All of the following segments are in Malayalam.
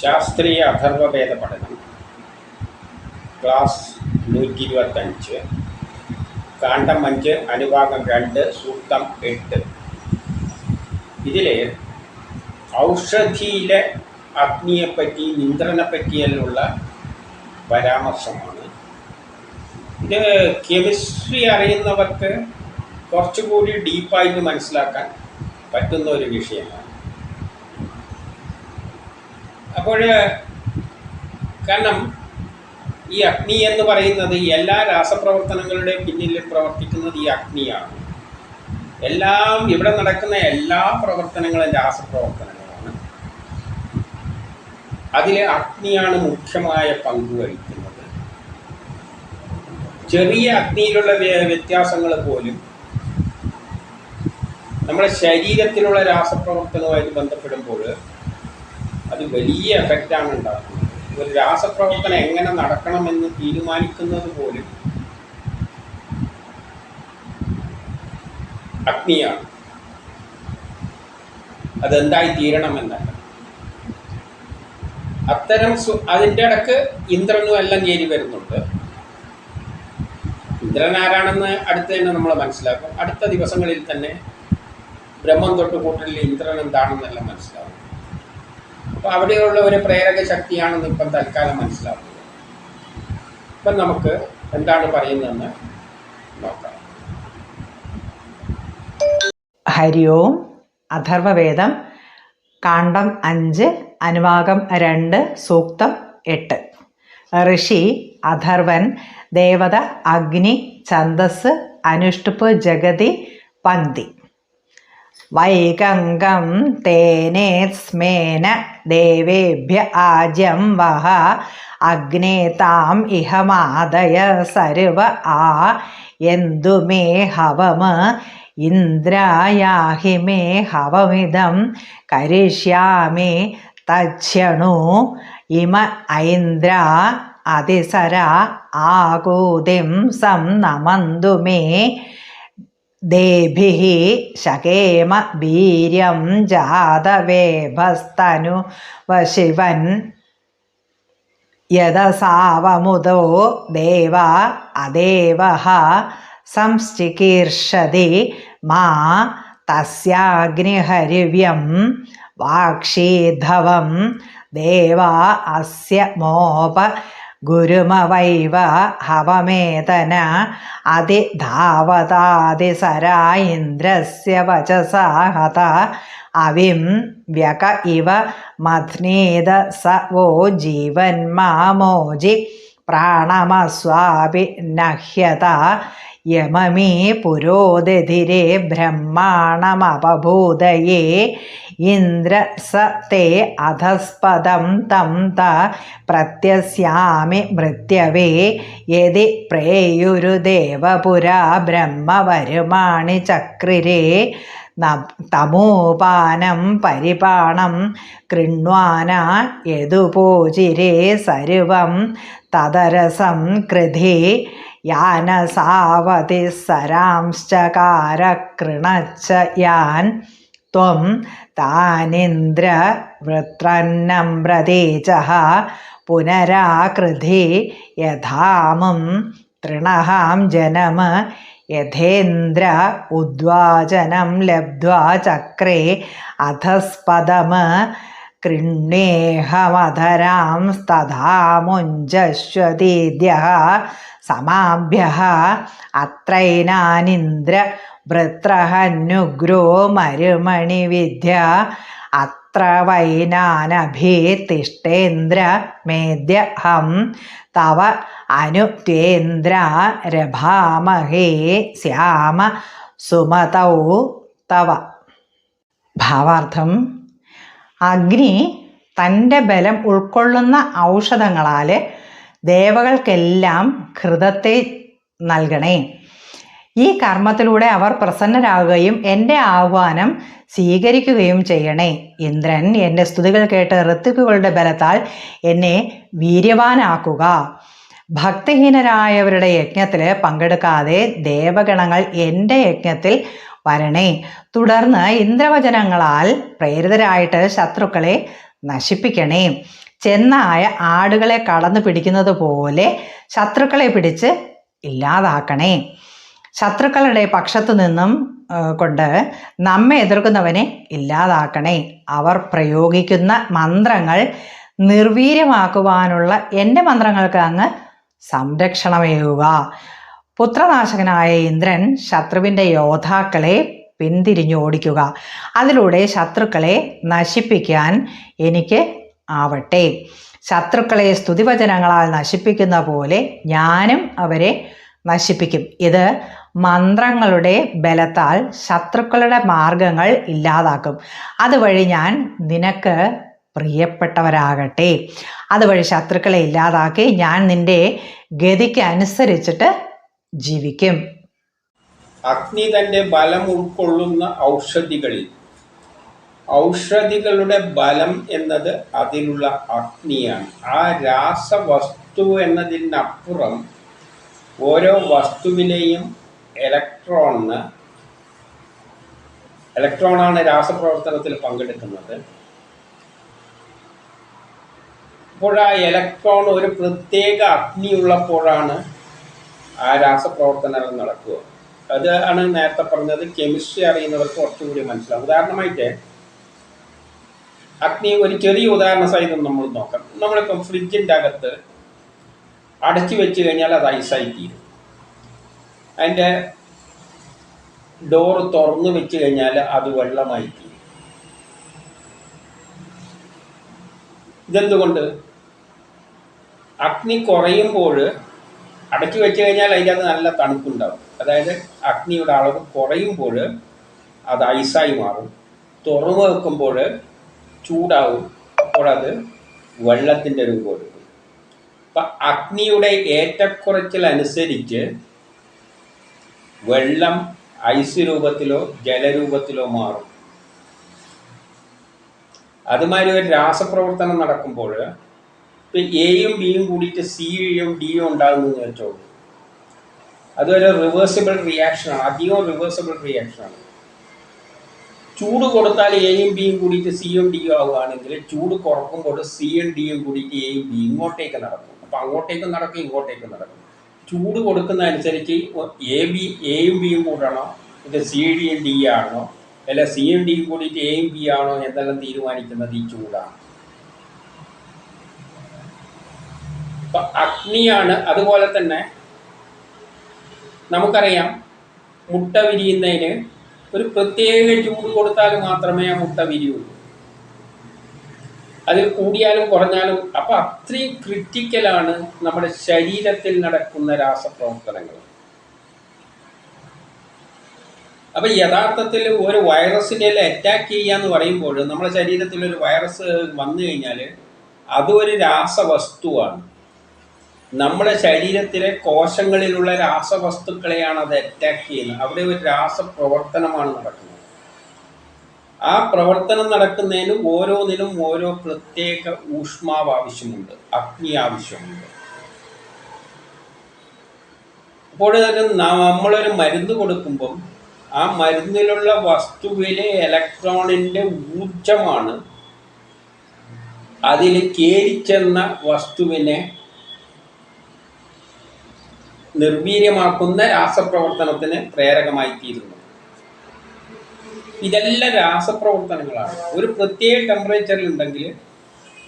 ശാസ്ത്രീയ അഥർവവേദ പഠനം ക്ലാസ് നൂറ്റി ഇരുപത്തഞ്ച് കാണ്ഡം അഞ്ച് അനുഭാഗം രണ്ട് സൂക്തം എട്ട്. ഇതിൽ ഔഷധിയിലെ അഗ്നിയെപ്പറ്റി ഇന്ദ്രനെപ്പറ്റിയെല്ലാം പരാമർശമാണ്. ഇത് കെമിസ്ട്രി അറിയുന്നവർക്ക് കുറച്ചുകൂടി ഡീപ്പായിട്ട് മനസ്സിലാക്കാൻ പറ്റുന്ന ഒരു വിഷയമാണ്. അപ്പോൾ കാരണം ഈ അഗ്നി എന്ന് പറയുന്നത് എല്ലാ രാസപ്രവർത്തനങ്ങളുടെ പിന്നിൽ പ്രവർത്തിക്കുന്നത് ഈ അഗ്നിയാണ്. എല്ലാം ഇവിടെ നടക്കുന്ന എല്ലാ പ്രവർത്തനങ്ങളും രാസപ്രവർത്തനങ്ങളാണ്. അതിൽ അഗ്നിയാണ് മുഖ്യമായ പങ്ക് വഹിക്കുന്നത്. ചെറിയ അഗ്നിയിലുള്ള വ്യ- വ്യത്യാസങ്ങൾ പോലും നമ്മുടെ ശരീരത്തിലുള്ള രാസപ്രവർത്തനവുമായിട്ട് ബന്ധപ്പെടുമ്പോൾ അത് വലിയ എഫക്റ്റാണ് ഉണ്ടാകുന്നത് ഒരു രാസപ്രവർത്തനം എങ്ങനെ നടക്കണമെന്ന് തീരുമാനിക്കുന്നത് പോലും അഗ്നിയാണ്. അതെന്തായി തീരണമെന്നല്ല അത്തരം അതിന്റെ ഇടയ്ക്ക് ഇന്ദ്രനും എല്ലാം കയറി വരുന്നുണ്ട്. ഇന്ദ്രൻ ആരാണെന്ന് അടുത്ത് തന്നെ നമ്മൾ മനസ്സിലാക്കും. അടുത്ത ദിവസങ്ങളിൽ തന്നെ ബ്രഹ്മം തൊട്ട് കൂട്ടലിൽ ഇന്ദ്രൻ എന്താണെന്നെല്ലാം മനസ്സിലാവും. അപ്പോൾ അവിടെയുള്ള ഒരു പ്രേരക ശക്തിയാണെന്ന് ഇപ്പം തൽക്കാലം മനസ്സിലാവും ഇപ്പം നമുക്ക് എന്താണ് പറയുന്നതെന്ന് നോക്കാം. ഹരി ഓം അഥർവവേദം കാണ്ഡം അഞ്ച് അനുവാകം രണ്ട് സൂക്തം എട്ട്. ഋഷി അഥർവൻ ദേവത അഗ്നി ഛന്ദസ് അനുഷ്ടുപ്പ് ജഗതി പങ്ക്തി വൈകങ്കം തേനേസ്മേന ദേവേഭ്യ ആജ്യം വഹ. അഗ്നേതാം ഇഹമാദയ സർവ ആ. എന്തു മേ ഹവമ? ഇന്ദ്രായാഹി മേ ഹവമിതം കരിഷ്യാമി തച്ഛണു. ഇമ ഐന്ദ്ര അതിസര ആകൂതിം സം നമന്തു മേ. ദേഭിः ശകേമ വീര്യം ജാതവേഭസ്തനു വശിവൻ യഥസാവമുദോ ദേവ അദേവ സംശ്ചികീർഷതി മാ തസ്യാഗ്നിഹരിവ്യം വാക്ഷീധവം ദേവ അസ്യ മോപ ഗുരുമവൈവ ഹവമേതന അതിധാവതാതിസരാ ഇന്ദ്രസ്യ വചസാഹത അവിം വ്യക ഇവ മധ്നീത സ വോ ജീവന്മാമോജി പ്രാണമസ്വാപി നഹ്യത യമമീ പുരോദതിരെ ബ്രഹ്മാണമപഭൂതയേ ഇന്ദ്ര സ തേ അധസ്പദം തം ത പ്രത്യസ്യാമി മൃത്യവേ യതി പ്രേയുരുദേവപുരാ ബ്രഹ്മവരുമാണി ചക്രിരേ തമോപാനം പരിപാണം കൃണ്വാന യതുപോചിരേ സർവം തദരസം കൃധി യാനസാവതി സരാംശ്ചകാരകൃണച്ച യാൻ ത്വം താനിന്ദ്ര വൃത്രന്നമ്രതേജഃ പുനരാകൃതി യഥാമം തൃണഹാം ജനമ യഥേന്ദ്ര ഉദ്വാചനം ലബ്ധ്വാ ചക്രേ അധസ്പദമ കൃണ്യേഹമധരാം തഥാമുഞ്ചശ്വതീദ്യ സമാഭ്യ അത്രൈനാനിന്ദ്ര വൃത്രഹന്നുഗ്രോ മരുമണി വിദ്യ അത്ര വൈനാനഭീതിഷ്ടേന്ദ്ര മേദ്യഹം തവ അനുത്വേന്ദ്ര രഭാമഹേ ശ്യാമ സുമതൗ തവ. ഭാവാർത്ഥം. അഗ്നി തന്റെ ബലം ഉൾക്കൊള്ളുന്ന ഔഷധങ്ങളാൽ ദേവകൾക്കെല്ലാം ഘൃതത്തെ നൽകണേ. ഈ കർമ്മത്തിലൂടെ അവർ പ്രസന്നരാകുകയും എന്റെ ആഹ്വാനം സ്വീകരിക്കുകയും ചെയ്യണേ. ഇന്ദ്രൻ എന്റെ സ്തുതികൾ കേട്ട് ഋത്തുക്കുകളുടെ ബലത്താൽ എന്നെ വീര്യവാനാക്കുക. ഭക്തിഹീനരായവരുടെ യജ്ഞത്തിൽ പങ്കെടുക്കാതെ ദേവഗണങ്ങൾ എന്റെ യജ്ഞത്തിൽ വരണേ. തുടർന്ന് ഇന്ദ്രവചനങ്ങളാൽ പ്രേരിതരായിട്ട് ശത്രുക്കളെ നശിപ്പിക്കണേ. ചെന്നായ ആടുകളെ കടന്നു പിടിക്കുന്നത് പോലെ ശത്രുക്കളെ പിടിച്ച് ഇല്ലാതാക്കണേ. ശത്രുക്കളുടെ പക്ഷത്തു നിന്നും കൊണ്ട് നമ്മെ എതിർക്കുന്നവനെ ഇല്ലാതാക്കണേ. അവർ പ്രയോഗിക്കുന്ന മന്ത്രങ്ങൾ നിർവീര്യമാക്കുവാനുള്ള എന്റെ മന്ത്രങ്ങൾക്ക് അങ്ങ് സംരക്ഷണമേകുക. പുത്രനാശകനായ ഇന്ദ്രൻ ശത്രുവിന്റെ യോദ്ധാക്കളെ പിന്തിരിഞ്ഞോടിക്കുക. അതിലൂടെ ശത്രുക്കളെ നശിപ്പിക്കാൻ എനിക്ക് ആവട്ടെ. ശത്രുക്കളെ സ്തുതിവചനങ്ങളാൽ നശിപ്പിക്കുന്ന പോലെ ഞാനും അവരെ നശിപ്പിക്കും. ഇത് മന്ത്രങ്ങളുടെ ബലത്താൽ ശത്രുക്കളുടെ മാർഗങ്ങൾ ഇല്ലാതാക്കും. അതുവഴി ഞാൻ നിനക്ക് പ്രിയപ്പെട്ടവരാകട്ടെ. അതുവഴി ശത്രുക്കളെ ഇല്ലാതാക്കി ഞാൻ നിന്റെ ഗതിക്ക് അനുസരിച്ചിട്ട് ജീവിക്കും. അഗ്നി തന്റെ ബലം ഉൾക്കൊള്ളുന്ന ഔഷധികളിൽ ഔഷധികളുടെ ബലം എന്നത് അതിലുള്ള അഗ്നിയാണ്. ആ രാസവസ്തു എന്നതിനപ്പുറം ഓരോ വസ്തുവിലെയും ഇലക്ട്രോണിന് ഇലക്ട്രോണാണ് രാസപ്രവർത്തനത്തിൽ പങ്കെടുക്കുന്നത്. അപ്പോൾ ആ ഇലക്ട്രോൺ ഒരു പ്രത്യേക അഗ്നി ഉള്ളപ്പോഴാണ് ആ രാസപ്രവർത്തനങ്ങൾ നടക്കുക. അതാണ് നേരത്തെ പറഞ്ഞത് കെമിസ്ട്രി അറിയുന്നവർക്ക് കുറച്ചുകൂടി മനസ്സിലാവും. ഉദാഹരണമായിട്ട് അഗ്നി ഒരു ചെറിയ ഉദാഹരണ സഹിതം നമ്മൾ നോക്കാം. നമ്മളിപ്പം ഫ്രിഡ്ജിന്റെ അകത്ത് അടച്ചു വെച്ച് കഴിഞ്ഞാൽ അത് ഐസായി തീരും. അതിന്റെ ഡോറ് തുറന്നു വെച്ച് കഴിഞ്ഞാൽ അത് വെള്ളമായി തീരും. ഇതെന്തുകൊണ്ട്? അഗ്നി കുറയുമ്പോൾ അടച്ചു വെച്ച് കഴിഞ്ഞാൽ അതിന്റെ അത് നല്ല തണുപ്പുണ്ടാവും. അതായത് അഗ്നിയുടെ അളവ് കുറയുമ്പോൾ അത് ഐസായി മാറും. തുറന്നു വെക്കുമ്പോൾ ചൂടാവും. അപ്പോൾ അത് വെള്ളത്തിന്റെ രൂപം എടുക്കും അപ്പം അഗ്നിയുടെ ഏറ്റക്കുറച്ചിൽ അനുസരിച്ച് വെള്ളം ഐസ് രൂപത്തിലോ ജലരൂപത്തിലോ മാറും. അതുമാതിരി ഒരു രാസപ്രവർത്തനം നടക്കുമ്പോൾ ഇപ്പം എയും ബിയും കൂടിയിട്ട് സിയും ഡിയും ഉണ്ടാകുന്നു വെച്ചോളൂ. അതൊരു റിവേഴ്സിബിൾ റിയാക്ഷനാണ് അധികം റിവേഴ്സിബിൾ റിയാക്ഷനാണ് ചൂട് കൊടുത്താൽ എയും ബിയും കൂടിയിട്ട് സിയും ഡിയും ആവുകയാണെങ്കിൽ ചൂട് കുറക്കുമ്പോൾ സിയും ഡിയും കൂടിയിട്ട് എയും ബി ഇങ്ങോട്ടേക്ക് നടക്കും. അപ്പം അങ്ങോട്ടേക്കും നടക്കും ഇങ്ങോട്ടേക്കും നടക്കും. ചൂട് കൊടുക്കുന്ന അനുസരിച്ച് എ ബി എയും ബിയും കൂടണോ? ഇത് സി ഡിയും ഡി ആണോ? അല്ല സിയും ഡിയും കൂടിയിട്ട് എയും ബി ആണോ എന്നെല്ലാം തീരുമാനിക്കുന്നത് ഈ ചൂടാണ്. അപ്പൊ അഗ്നിയാണ്. അതുപോലെ തന്നെ നമുക്കറിയാം മുട്ട വിരിയുന്നതിന് ഒരു പ്രത്യേക ചൂട് കൊടുത്താൽ മാത്രമേ ആ മുട്ട വിരിയുള്ളൂ അതിൽ കൂടിയാലും കുറഞ്ഞാലും അപ്പൊ അത്രയും ക്രിറ്റിക്കലാണ് നമ്മുടെ ശരീരത്തിൽ നടക്കുന്ന രാസപ്രവർത്തനങ്ങൾ. അപ്പൊ യഥാർത്ഥത്തിൽ ഒരു വൈറസിനെ അറ്റാക്ക് ചെയ്യാന്ന് പറയുമ്പോൾ നമ്മുടെ ശരീരത്തിൽ ഒരു വൈറസ് വന്നു കഴിഞ്ഞാൽ അതൊരു രാസവസ്തുവാണ്. നമ്മുടെ ശരീരത്തിലെ കോശങ്ങളിലുള്ള രാസവസ്തുക്കളെയാണ് അത് അറ്റാക്ക് ചെയ്യുന്നത്. അവിടെ ഒരു രാസപ്രവർത്തനമാണ് നടക്കുന്നത്. ആ പ്രവർത്തനം നടക്കുന്നതിന് ഓരോന്നിനും ഓരോ പ്രത്യേക ഊഷ്മാവ് ആവശ്യമുണ്ട് അഗ്നി ആവശ്യമുണ്ട്. അപ്പോൾ നമ്മളൊരു മരുന്ന് കൊടുക്കുമ്പം ആ മരുന്നിലുള്ള വസ്തുവിലെ ഇലക്ട്രോണിന്റെ ഊർജമാണ് അതിൽ കേരിച്ചെന്ന വസ്തുവിനെ നിർവീര്യമാക്കുന്ന രാസപ്രവർത്തനത്തിന് പ്രേരകമായി തീരുന്നു ഇതെല്ലാം രാസപ്രവർത്തനങ്ങളാണ്. ഒരു പ്രത്യേക ടെമ്പറേച്ചറിൽ ഉണ്ടെങ്കിൽ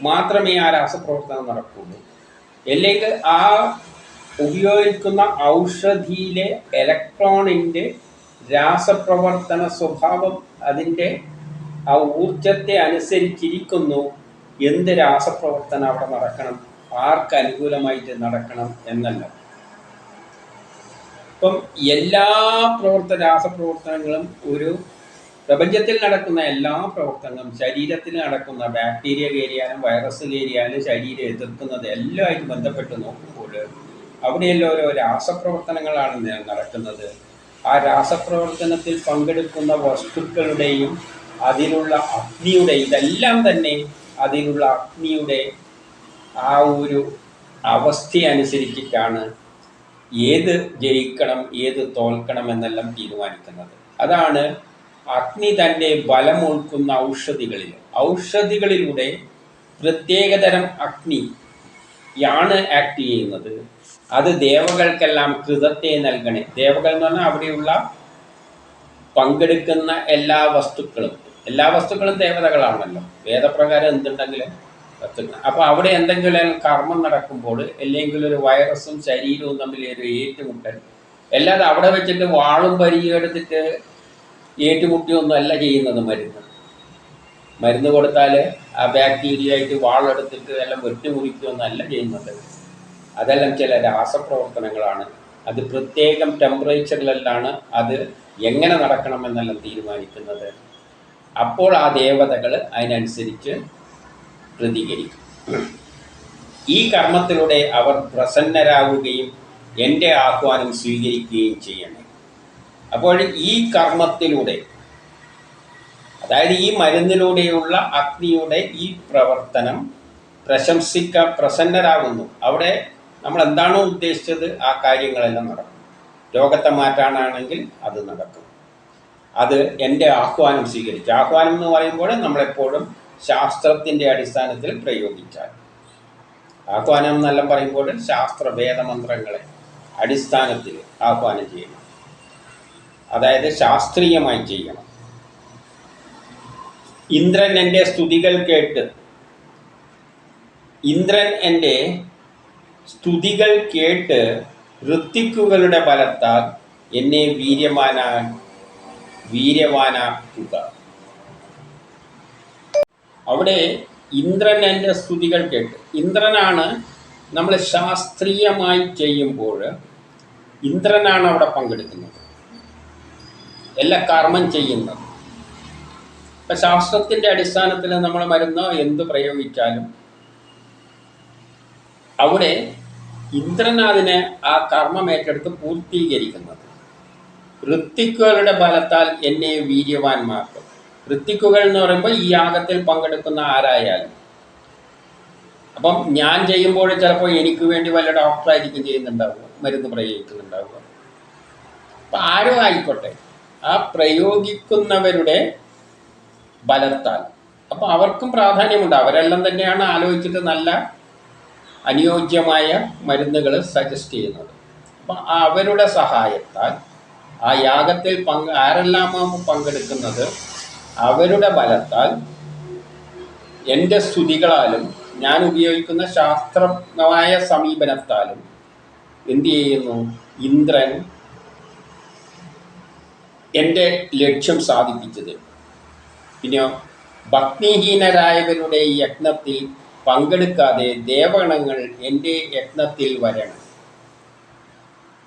മാത്രമേ ആ രാസപ്രവർത്തനം നടക്കുള്ളൂ അല്ലെങ്കിൽ ആ ഉപയോഗിക്കുന്ന ഔഷധിയിലെ ഇലക്ട്രോണിന്റെ രാസപ്രവർത്തന സ്വഭാവം അതിന്റെ ആ ഊർജത്തെ അനുസരിച്ചിരിക്കുന്നു. എന്ത് രാസപ്രവർത്തനം അവിടെ നടക്കണം? ആർക്ക് അനുകൂലമായിട്ട് നടക്കണം എന്നല്ല. ഇപ്പം എല്ലാ പ്രവർത്തന രാസപ്രവർത്തനങ്ങളും ഒരു പ്രപഞ്ചത്തിൽ നടക്കുന്ന എല്ലാ പ്രവർത്തനങ്ങളും ശരീരത്തിൽ നടക്കുന്ന ബാക്ടീരിയ കയറിയാലും വൈറസ് കയറിയാലും ശരീരം എതിർക്കുന്നത് എല്ലാമായിട്ട് ബന്ധപ്പെട്ട് നോക്കുമ്പോൾ അവിടെയെല്ലാം ഓരോ രാസപ്രവർത്തനങ്ങളാണ് നടക്കുന്നത്. ആ രാസപ്രവർത്തനത്തിൽ പങ്കെടുക്കുന്ന വസ്തുക്കളുടെയും അതിലുള്ള അഗ്നിയുടെ ഇതെല്ലാം തന്നെ അതിലുള്ള അഗ്നിയുടെ ആ ഒരു അവസ്ഥ അനുസരിച്ചിട്ടാണ് ഏത് ജയിക്കണം ഏത് തോൽക്കണം എന്നെല്ലാം തീരുമാനിക്കുന്നത്. അതാണ് അഗ്നി തന്നെ ബലം ഉൾക്കുന്ന ഔഷധികളിൽ. ഔഷധികളിലൂടെ പ്രത്യേകതരം അഗ്നി യാണ് ആക്ട് ചെയ്യുന്നത്. അത് ദേവകൾക്കെല്ലാം കൃതത്തെ നൽകണേ. ദേവകൾ എന്ന് പറഞ്ഞാൽ അവിടെയുള്ള പങ്കെടുക്കുന്ന എല്ലാ വസ്തുക്കളും എല്ലാ വസ്തുക്കളും ദേവതകളാണല്ലോ വേദപ്രകാരം എന്തുണ്ടെങ്കിലും വസ്തുക്കൾ അപ്പോൾ അവിടെ എന്തെങ്കിലും കർമ്മം നടക്കുമ്പോൾ അല്ലെങ്കിൽ ഒരു വൈറസും ശരീരവും തമ്മിൽ ഒരു ഏറ്റുമുട്ടൽ അല്ലാതെ അവിടെ വെച്ചിട്ട് വാളും പരിചയം എടുത്തിട്ട് ഏറ്റുമുട്ടിയൊന്നും അല്ല ചെയ്യുന്നത് മരുന്ന്. മരുന്ന് കൊടുത്താൽ ആ ബാക്ടീരിയ ആയിട്ട് വാളെടുത്തിട്ട് എല്ലാം വെട്ടിമുറിക്കുകയൊന്നല്ല ചെയ്യുന്നത്. അതെല്ലാം ചില രാസപ്രവർത്തനങ്ങളാണ്. അത് പ്രത്യേകം ടെമ്പറേച്ചറിലെല്ലാണ് അത് എങ്ങനെ നടക്കണമെന്നെല്ലാം തീരുമാനിക്കുന്നത്. അപ്പോൾ ആ ദേവതകൾ അതിനനുസരിച്ച് പ്രതികരിക്കും. ഈ കർമ്മത്തിലൂടെ അവർ പ്രസന്നരാകുകയും എന്റെ ആഹ്വാനം സ്വീകരിക്കുകയും ചെയ്യണം. അപ്പോൾ ഈ കർമ്മത്തിലൂടെ അതായത് ഈ മരുന്നിലൂടെയുള്ള അഗ്നിയുടെ ഈ പ്രവർത്തനം പ്രശംസിക്ക പ്രസന്നരാകുന്നു. അവിടെ നമ്മൾ എന്താണോ ഉദ്ദേശിച്ചത്? ആ കാര്യങ്ങളെല്ലാം നടക്കും. രോഗത്തെ മാറ്റാനാണെങ്കിൽ അത് നടക്കും. അത് എന്റെ ആഹ്വാനം സ്വീകരിച്ചു ആഹ്വാനം എന്ന് പറയുമ്പോൾ നമ്മളെപ്പോഴും ശാസ്ത്രത്തിന്റെ അടിസ്ഥാനത്തിൽ പ്രയോഗിച്ചാൽ. ആഹ്വാനം എന്നെല്ലാം പറയുമ്പോൾ ശാസ്ത്ര വേദമന്ത്രങ്ങളെ അടിസ്ഥാനത്തിൽ ആഹ്വാനം ചെയ്യണം. അതായത് ശാസ്ത്രീയമായി ചെയ്യണം. ഇന്ദ്രൻ എന്റെ സ്തുതികൾ കേട്ട് ഇന്ദ്രൻ എന്റെ സ്തുതികൾ കേട്ട് ഋത്തിക്കുകളുടെ ബലത്താൽ എന്നെ വീര്യമാനാ വീര്യവാനാക്കുക അവിടെ ഇന്ദ്രൻ എന്റെ സ്തുതികൾ കേട്ട്. ഇന്ദ്രനാണ് നമ്മൾ ശാസ്ത്രീയമായി ചെയ്യുമ്പോൾ ഇന്ദ്രനാണ് അവിടെ പങ്കെടുക്കുന്നത്. എല്ലാ കർമ്മം ചെയ്യുന്നത്. ഇപ്പം ശാസ്ത്രത്തിന്റെ അടിസ്ഥാനത്തിൽ നമ്മൾ മരുന്ന് എന്ത് പ്രയോഗിച്ചാലും അവിടെ ഇന്ദ്രൻ അതിനെ ആ കർമ്മം ഏറ്റെടുത്ത് പൂർത്തീകരിക്കുന്നത്. ഋത്തിക്കുകളുടെ ബലത്താൽ എന്നെ വീര്യവാന്മാർക്കും. ഋത്തിക്കുകൾ എന്ന് പറയുമ്പോൾ ഈ യാഗത്തിൽ പങ്കെടുക്കുന്ന ആരായാലും. അപ്പം ഞാൻ ചെയ്യുമ്പോൾ ചിലപ്പോൾ എനിക്ക് വേണ്ടി വല്ല ഡോക്ടറായിരിക്കും ചെയ്യുന്നുണ്ടാവുക മരുന്ന് പ്രയോഗിക്കുന്നുണ്ടാവുക. അപ്പം ആരും ആയിക്കോട്ടെ. ആ പ്രയോഗിക്കുന്നവരുടെ ബലത്താൽ. അപ്പം അവർക്കും പ്രാധാന്യമുണ്ട്. അവരെല്ലാം തന്നെയാണ് ആലോചിച്ചിട്ട് നല്ല അനുയോജ്യമായ മരുന്നുകൾ സജസ്റ്റ് ചെയ്യുന്നത്. അപ്പം അവരുടെ സഹായത്താൽ ആ യാഗത്തിൽ പങ്ക് ആരെല്ലാമാകുമ്പോൾ പങ്കെടുക്കുന്നത്? അവരുടെ ബലത്താൽ എന്റെ സ്തുതികളാലും ഞാൻ ഉപയോഗിക്കുന്ന ശാസ്ത്രമായ സമീപനത്താലും എന്തു ചെയ്യുന്നു? ഇന്ദ്രൻ എന്റെ ലക്ഷ്യം സാധിപ്പിച്ചത്. പിന്നെ ഭക്തിഹീനരായവരുടെ യജ്ഞത്തിൽ പങ്കെടുക്കാതെ ദേവഗണങ്ങൾ എന്റെ യജ്ഞത്തിൽ വരണം.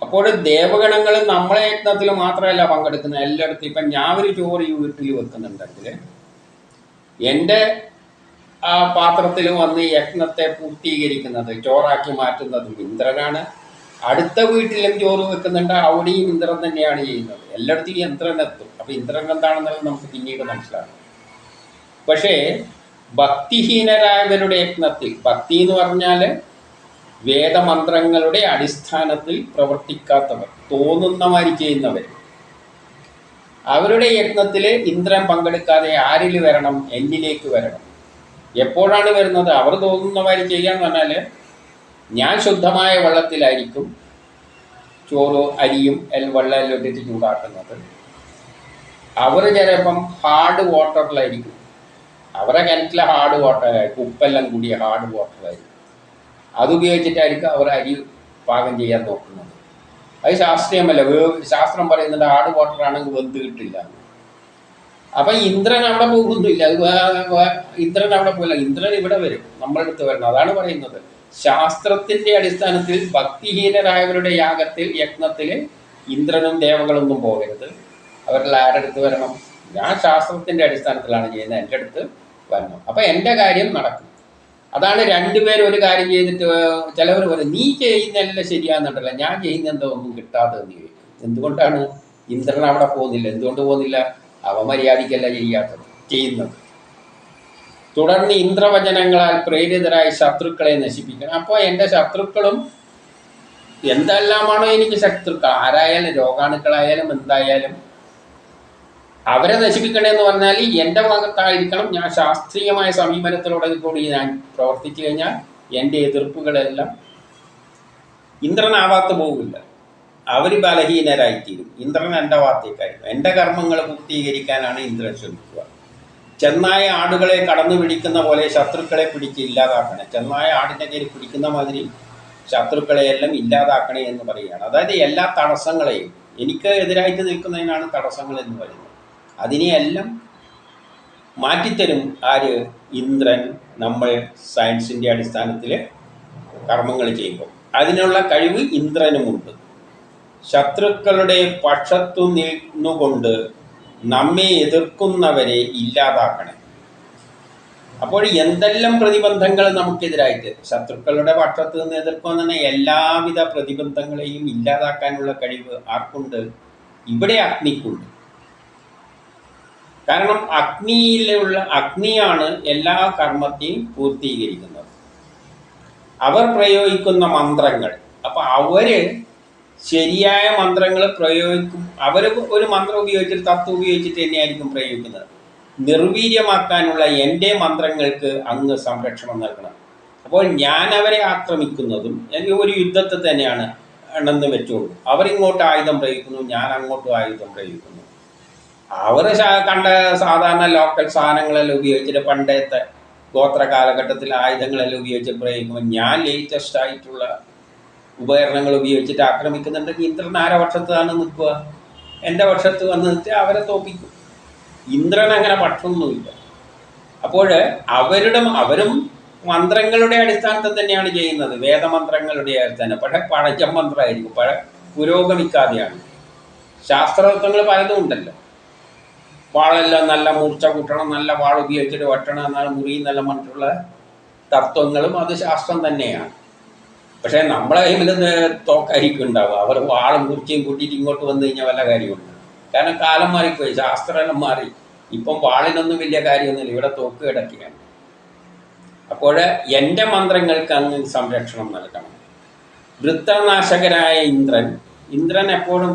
അപ്പോൾ ദേവഗണങ്ങൾ നമ്മളെ യജ്ഞത്തിൽ മാത്രമല്ല പങ്കെടുക്കുന്നത്. എല്ലായിടത്തും ഇപ്പം ഞാൻ ഒരു ചോറ് ഈ വീട്ടിൽ വെക്കുന്നുണ്ടെങ്കിൽ എന്റെ ആ പാത്രത്തിൽ വന്ന് യജ്ഞത്തെ പൂർത്തീകരിക്കുന്നത് ചോറാക്കി മാറ്റുന്നത് ഇന്ദ്രനാണ്. അടുത്ത വീട്ടിലും ചോറ് വെക്കുന്നുണ്ട് അവിടെയും ഇന്ദ്രൻ തന്നെയാണ് ചെയ്യുന്നത്. എല്ലായിടത്തും ഇന്ദ്രൻ എത്തും. അപ്പം ഇന്ദ്രൻ എന്താണെന്നുള്ളത് നമുക്ക് പിന്നീട് മനസ്സിലാകും പക്ഷേ ഭക്തിഹീനരായവരുടെ യജ്ഞത്തിൽ ഭക്തി എന്ന് പറഞ്ഞാൽ വേദമന്ത്രങ്ങളുടെ അടിസ്ഥാനത്തിൽ പ്രവർത്തിക്കാത്തവർ തോന്നുന്ന മാതിരി ചെയ്യുന്നവർ. അവരുടെ യജ്ഞത്തിൽ ഇന്ദ്രൻ പങ്കെടുക്കാതെ ആരിൽ വരണം എന്നിലേക്ക് വരണം. എപ്പോഴാണ് വരുന്നത്? അവർ തോന്നുന്ന മാതിരി ചെയ്യാന്ന് പറഞ്ഞാൽ ഞാൻ ശുദ്ധമായ വെള്ളത്തിലായിരിക്കും ചോറ് അരിയും എൽ വെള്ളം ഇട്ടിട്ട് ചൂടാക്കുന്നത്. അവർ ചിലപ്പം ഹാർഡ് വാട്ടറിലായിരിക്കും. അവരെ കിണറ്റിലെ ഹാർഡ് വാട്ടറായിരിക്കും ഉപ്പെല്ലാം കൂടിയ ഹാർഡ് വാട്ടറായിരിക്കും. അതുപയോഗിച്ചിട്ടായിരിക്കും അവർ അരി പാകം ചെയ്യാൻ നോക്കുന്നത്. അത് ശാസ്ത്രീയമല്ല. ശാസ്ത്രം പറയുന്നുണ്ട് ആട് വാട്ടർ ആണെങ്കിൽ വെന്ത് കിട്ടില്ല. അപ്പം ഇന്ദ്രൻ അവിടെ പോകുന്നില്ല ഇന്ദ്രൻ അവിടെ പോയില്ല. ഇന്ദ്രൻ ഇവിടെ വരും. നമ്മളുടെ അടുത്ത് വരണം. അതാണ് പറയുന്നത്. ശാസ്ത്രത്തിന്റെ അടിസ്ഥാനത്തിൽ ഭക്തിഹീനരായവരുടെ യാഗത്തിൽ യജ്ഞത്തിൽ ഇന്ദ്രനും ദേവകളൊന്നും പോകരുത്. അവരുടെ ആരുടെ അടുത്ത് വരണം? ഞാൻ ശാസ്ത്രത്തിന്റെ അടിസ്ഥാനത്തിലാണ് ചെയ്യുന്നത്. എന്റെ അടുത്ത് വരണം. അപ്പം എന്റെ കാര്യം നടക്കും. അതാണ് രണ്ടുപേരും ഒരു കാര്യം ചെയ്തിട്ട് ചിലവർ പറയും നീ ചെയ്യുന്നതല്ല ശരിയാന്നുണ്ടല്ലോ ഞാൻ ചെയ്യുന്ന എന്തോ ഒന്നും കിട്ടാതെ എന്ന് ചോദിക്കും. എന്തുകൊണ്ടാണ് ഇന്ദ്രൻ അവിടെ പോകുന്നില്ല? എന്തുകൊണ്ട് പോകുന്നില്ല? അവ മര്യാദയ്ക്കല്ല ചെയ്യാത്തത് ചെയ്യുന്നത്. തുടർന്ന് ഇന്ദ്രവചനങ്ങളാൽ പ്രേരിതരായി ശത്രുക്കളെ നശിപ്പിക്കണം. അപ്പോൾ എന്റെ ശത്രുക്കളും എന്തെല്ലാമാണോ എനിക്ക് ശത്രുക്കൾ? ആരായാലും രോഗാണുക്കളായാലും എന്തായാലും അവരെ നശിപ്പിക്കണേ എന്ന് പറഞ്ഞാൽ എന്റെ ഭാഗത്തായിരിക്കണം ഞാൻ ശാസ്ത്രീയമായ സമീപനത്തിലൂടെ കൂടി ഞാൻ പ്രവർത്തിച്ചു കഴിഞ്ഞാൽ എന്റെ എതിർപ്പുകളെല്ലാം ഇന്ദ്രനാവാത്ത പോകില്ല അവർ ബലഹീനരായിത്തീരും. ഇന്ദ്രൻ എന്റെ വാർത്തക്കായിരുന്നു എന്റെ കർമ്മങ്ങൾ പൂർത്തീകരിക്കാനാണ് ഇന്ദ്രൻ ശ്രമിക്കുക. ചെന്നായ ആടുകളെ കടന്നു പിടിക്കുന്ന പോലെ ശത്രുക്കളെ പിടിച്ച് ഇല്ലാതാക്കണേ. ചെന്നായ ആടിന്റെ കയ്യിൽ പിടിക്കുന്ന മാതിരി ശത്രുക്കളെയെല്ലാം ഇല്ലാതാക്കണേ എന്ന് പറയുകയാണ്. അതായത് എല്ലാ തടസ്സങ്ങളെയും എനിക്ക് എതിരായിട്ട് നിൽക്കുന്നതിനാണ് തടസ്സങ്ങൾ എന്ന് പറയുന്നത്. അതിനെയെല്ലാം മാറ്റിത്തരും ആര്? ഇന്ദ്രൻ നമ്മൾ സയൻസിന്റെ അടിസ്ഥാനത്തിൽ കർമ്മങ്ങൾ ചെയ്യുമ്പോൾ. അതിനുള്ള കഴിവ് ഇന്ദ്രനുമുണ്ട്. ശത്രുക്കളുടെ പക്ഷത്തു നിന്നുകൊണ്ട് നമ്മെ എതിർക്കുന്നവരെ ഇല്ലാതാക്കണം. അപ്പോൾ എന്തെല്ലാം പ്രതിബന്ധങ്ങൾ നമുക്കെതിരായിട്ട്? ശത്രുക്കളുടെ പക്ഷത്ത് നിന്ന് എതിർക്കുമെന്ന് തന്നെ എല്ലാവിധ പ്രതിബന്ധങ്ങളെയും ഇല്ലാതാക്കാനുള്ള കഴിവ് ആർക്കുണ്ട്? ഇവിടെ അഗ്നിക്കുണ്ട്. കാരണം അഗ്നിയിലുള്ള അഗ്നിയാണ് എല്ലാ കർമ്മത്തെയും പൂർത്തീകരിക്കുന്നത്. അവർ പ്രയോഗിക്കുന്ന മന്ത്രങ്ങൾ അപ്പൊ അവർ ശരിയായ മന്ത്രങ്ങൾ പ്രയോഗിക്കും. അവർ ഒരു മന്ത്രം ഉപയോഗിച്ചിട്ട് തത്വം ഉപയോഗിച്ചിട്ട് തന്നെയായിരിക്കും പ്രയോഗിക്കുന്നത്. നിർവീര്യമാക്കാനുള്ള എന്റെ മന്ത്രങ്ങൾക്ക് അങ്ങ് സംരക്ഷണം നൽകണം. അപ്പോൾ ഞാൻ അവരെ ആക്രമിക്കുന്നതും എനിക്ക് ഒരു യുദ്ധത്തെ തന്നെയാണ് എണ്ണെന്ന് വെച്ചോളൂ. അവരിങ്ങോട്ട് ആയുധം പ്രയോഗിക്കുന്നു ഞാൻ അങ്ങോട്ടും ആയുധം പ്രയോഗിക്കുന്നു. അവർ കണ്ട സാധാരണ ലോക്കൽ സാധനങ്ങളെല്ലാം ഉപയോഗിച്ചിട്ട് പണ്ടത്തെ ഗോത്ര കാലഘട്ടത്തിൽ ആയുധങ്ങളെല്ലാം ഉപയോഗിച്ച് പ്രയോഗിക്കുമ്പോൾ ഞാൻ ലേറ്റസ്റ്റ് ആയിട്ടുള്ള ഉപകരണങ്ങൾ ഉപയോഗിച്ചിട്ട് ആക്രമിക്കുന്നുണ്ടെങ്കിൽ ഇന്ദ്രൻ ആരെ പക്ഷത്താണ് നിൽക്കുക? എന്റെ പക്ഷത്ത് വന്ന് നിന്നിട്ട് അവരെ തോപ്പിക്കും. ഇന്ദ്രൻ അങ്ങനെ പക്ഷമൊന്നുമില്ല അപ്പോൾ അവരുടെ അവരും മന്ത്രങ്ങളുടെ അടിസ്ഥാനത്തിൽ തന്നെയാണ് ചെയ്യുന്നത്. വേദമന്ത്രങ്ങളുടെ അടിസ്ഥാനം. പക്ഷേ പഴച്ച മന്ത്രമായിരിക്കും. പഴ പുരോഗമിക്കാതെയാണ്. ശാസ്ത്രതത്വങ്ങൾ പലതും ഉണ്ടല്ലോ. വാളെല്ലാം നല്ല മൂർച്ച കൂട്ടണം നല്ല വാൾ ഉപയോഗിച്ചിട്ട് വെട്ടണം എന്നാണ് മുറി നല്ല മറ്റുള്ള തത്വങ്ങളും അത് ശാസ്ത്രം തന്നെയാണ്. പക്ഷേ നമ്മളെ കയ്യിൽ നിന്ന് തോക്കായിരിക്കും ഉണ്ടാവുക അവർ വാളും കുറിച്ചും കൂട്ടിയിട്ട് ഇങ്ങോട്ട് വന്നു കഴിഞ്ഞാൽ വല്ല കാര്യമുണ്ട്. കാരണം കാലം മാറിപ്പോയി ശാസ്ത്രം മാറി. ഇപ്പം വാളിനൊന്നും വലിയ കാര്യമൊന്നുമില്ല. ഇവിടെ തോക്ക് കിടക്കുകയാണ്. അപ്പോൾ എന്റെ മന്ത്രങ്ങൾക്ക് അങ്ങ് സംരക്ഷണം നൽകണം. വൃത്തനാശകരായ ഇന്ദ്രൻ ഇന്ദ്രൻ എപ്പോഴും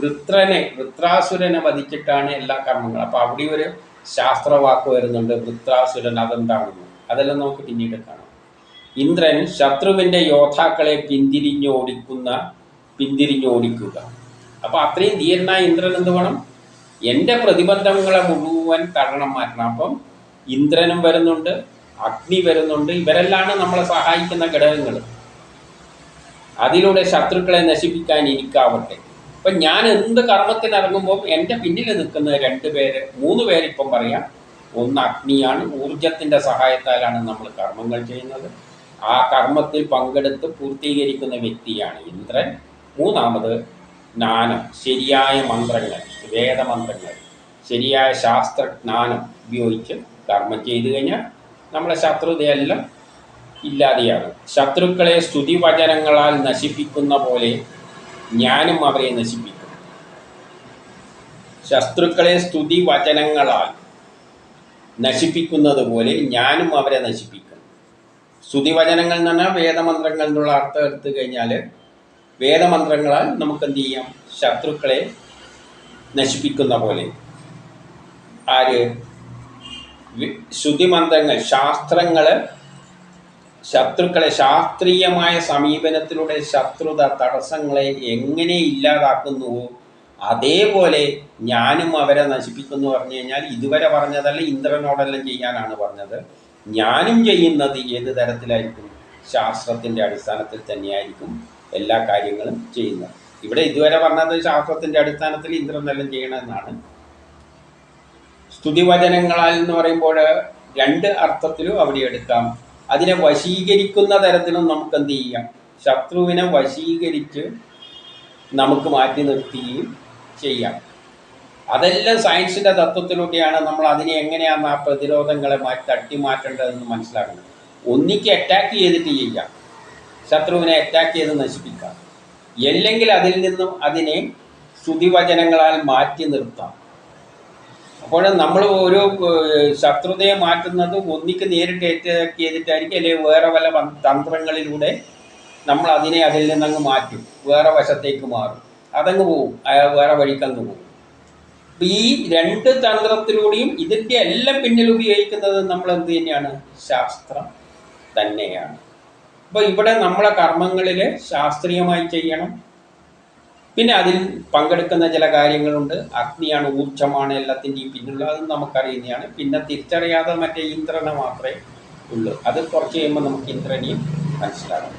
വൃത്രനെ വൃത്രാസുരനെ വധിച്ചിട്ടാണ് എല്ലാ കർമ്മങ്ങളും. അപ്പോൾ അവിടെ ഒരു ശാസ്ത്രവാക്ക് വരുന്നുണ്ട് വൃത്രാസുരൻ അതെന്താണെന്ന് അതെല്ലാം നമുക്ക് പിന്നീട് കാണാം. ഇന്ദ്രൻ ശത്രുവിന്റെ യോദ്ധാക്കളെ പിന്തിരിഞ്ഞോടിക്കുന്ന പിന്തിരിഞ്ഞോടിക്കുക. അപ്പോൾ അത്രയും ധീരനായ ഇന്ദ്രൻ എന്ത് വേണം? എന്റെ പ്രതിബന്ധങ്ങളെ മുഴുവൻ തരണം മാറ്റണം. അപ്പം ഇന്ദ്രനും വരുന്നുണ്ട് അഗ്നി വരുന്നുണ്ട്. ഇവരെല്ലാണ് നമ്മളെ സഹായിക്കുന്ന ഘടകങ്ങൾ അതിലൂടെ ശത്രുക്കളെ നശിപ്പിക്കാൻ എനിക്കാവട്ടെ അപ്പം ഞാൻ എന്ത് കർമ്മത്തിന് ഇറങ്ങുമ്പോൾ എന്റെ പിന്നിൽ നിൽക്കുന്ന രണ്ട് പേര് മൂന്ന് പേര് ഇപ്പം പറയാം. ഒന്ന് അഗ്നിയാണ് ഊർജത്തിന്റെ സഹായത്താലാണ് നമ്മൾ കർമ്മങ്ങൾ ചെയ്യുന്നത്. ആ കർമ്മത്തിൽ പങ്കെടുത്ത് പൂർത്തീകരിക്കുന്ന വ്യക്തിയാണ് ഇന്ദ്രൻ. മൂന്നാമത് ജ്ഞാനം ശരിയായ മന്ത്രങ്ങൾ വേദമന്ത്രങ്ങൾ ശരിയായ ശാസ്ത്രജ്ഞാനം ഉപയോഗിച്ച് കർമ്മം ചെയ്തു കഴിഞ്ഞാൽ നമ്മളെ ശത്രുതയെല്ലാം ഇല്ലാതെയാകും. ശത്രുക്കളെ സ്തുതിവചനങ്ങളാൽ നശിപ്പിക്കുന്ന പോലെ ഞാനും അവരെ നശിപ്പിക്കും. ശത്രുക്കളെ സ്തുതി വചനങ്ങളാൽ നശിപ്പിക്കുന്നത് പോലെ ഞാനും അവരെ നശിപ്പിക്കും. സ്തുതിവചനങ്ങൾ എന്ന് പറഞ്ഞാൽ വേദമന്ത്രങ്ങൾ എന്നുള്ള അർത്ഥം എടുത്തു കഴിഞ്ഞാൽ വേദമന്ത്രങ്ങളാൽ നമുക്ക് എന്ത് ചെയ്യാം? ശത്രുക്കളെ നശിപ്പിക്കുന്ന പോലെ. ആര്? ശ്രുതിമന്ത്രങ്ങൾ ശാസ്ത്രങ്ങൾ ശത്രുക്കളെ ശാസ്ത്രീയമായ സമീപനത്തിലൂടെ ശത്രുത തടസ്സങ്ങളെ എങ്ങനെ ഇല്ലാതാക്കുന്നുവോ അതേപോലെ ഞാനും അവരെ നശിപ്പിക്കുന്നു പറഞ്ഞു കഴിഞ്ഞാൽ ഇതുവരെ പറഞ്ഞതല്ല ഇന്ദ്രനോടെല്ലാം ചെയ്യാനാണ് പറഞ്ഞത്. ഞാനും ചെയ്യുന്നത് ഏത് തരത്തിലായിരിക്കും? ശാസ്ത്രത്തിന്റെ അടിസ്ഥാനത്തിൽ തന്നെയായിരിക്കും എല്ലാ കാര്യങ്ങളും ചെയ്യുന്നത്. ഇവിടെ ഇതുവരെ പറഞ്ഞത് ശാസ്ത്രത്തിന്റെ അടിസ്ഥാനത്തിൽ ഇന്ദ്രനെല്ലാം ചെയ്യണമെന്നാണ്. സ്തുതിവചനങ്ങളാൽ എന്ന് പറയുമ്പോൾ രണ്ട് അർത്ഥത്തിലും അവിടെ എടുക്കാം. അതിനെ വശീകരിക്കുന്ന തരത്തിലും നമുക്ക് എന്ത് ചെയ്യാം? ശത്രുവിനെ വശീകരിച്ച് നമുക്ക് മാറ്റി നിർത്തുകയും ചെയ്യാം. അതെല്ലാം സയൻസിന്റെ തത്വത്തിലൂടെയാണ് നമ്മൾ അതിനെ എങ്ങനെയാണ് ആ പ്രതിരോധങ്ങളെ മാറ്റി തട്ടി മാറ്റേണ്ടതെന്ന് മനസ്സിലാക്കുന്നത്. ഒന്നിക്ക് അറ്റാക്ക് ചെയ്തിട്ട് ചെയ്യാം. ശത്രുവിനെ അറ്റാക്ക് ചെയ്ത് നശിപ്പിക്കാം. അല്ലെങ്കിൽ അതിൽ നിന്നും അതിനെ സ്തുതിവചനങ്ങളാൽ മാറ്റി നിർത്താം. അപ്പോൾ നമ്മൾ ഏഹ്, ശത്രുതയെ മാറ്റുന്നത് ഒന്നിക്ക് നേരിട്ട് ഏറ്റാക്കിയതിട്ടായിരിക്കും അല്ലെങ്കിൽ വേറെ വല്ല തന്ത്രങ്ങളിലൂടെ നമ്മൾ അതിനെ അതിൽ നിന്നങ്ങ് മാറ്റും. വേറെ വശത്തേക്ക് മാറും. അതങ്ങ് പോവും. വേറെ വഴിക്കങ്ങ് പോവും. അപ്പം ഈ രണ്ട് തന്ത്രത്തിലൂടെയും ഇതിന്റെ എല്ലാം പിന്നിൽ ഉപയോഗിക്കുന്നത് നമ്മൾ എന്ത് തന്നെയാണ്? ശാസ്ത്രം തന്നെയാണ്. അപ്പോൾ ഇവിടെ നമ്മളെ കർമ്മങ്ങളിൽ ശാസ്ത്രീയമായി ചെയ്യണം. പിന്നെ അതിൽ പങ്കെടുക്കുന്ന ചില കാര്യങ്ങളുണ്ട്. അഗ്നിയാണ് ഊർജമാണ് എല്ലാത്തിന്റെയും പിന്നുള്ള അതും നമുക്കറിയുന്നതാണ്. പിന്നെ തിരിച്ചറിയാതെ മറ്റേ ഇന്ദ്രനെ മാത്രമേ ഉള്ളൂ. അത് കുറച്ച് കഴിയുമ്പോൾ നമുക്ക് ഇന്ദ്രനെയും മനസ്സിലാകും.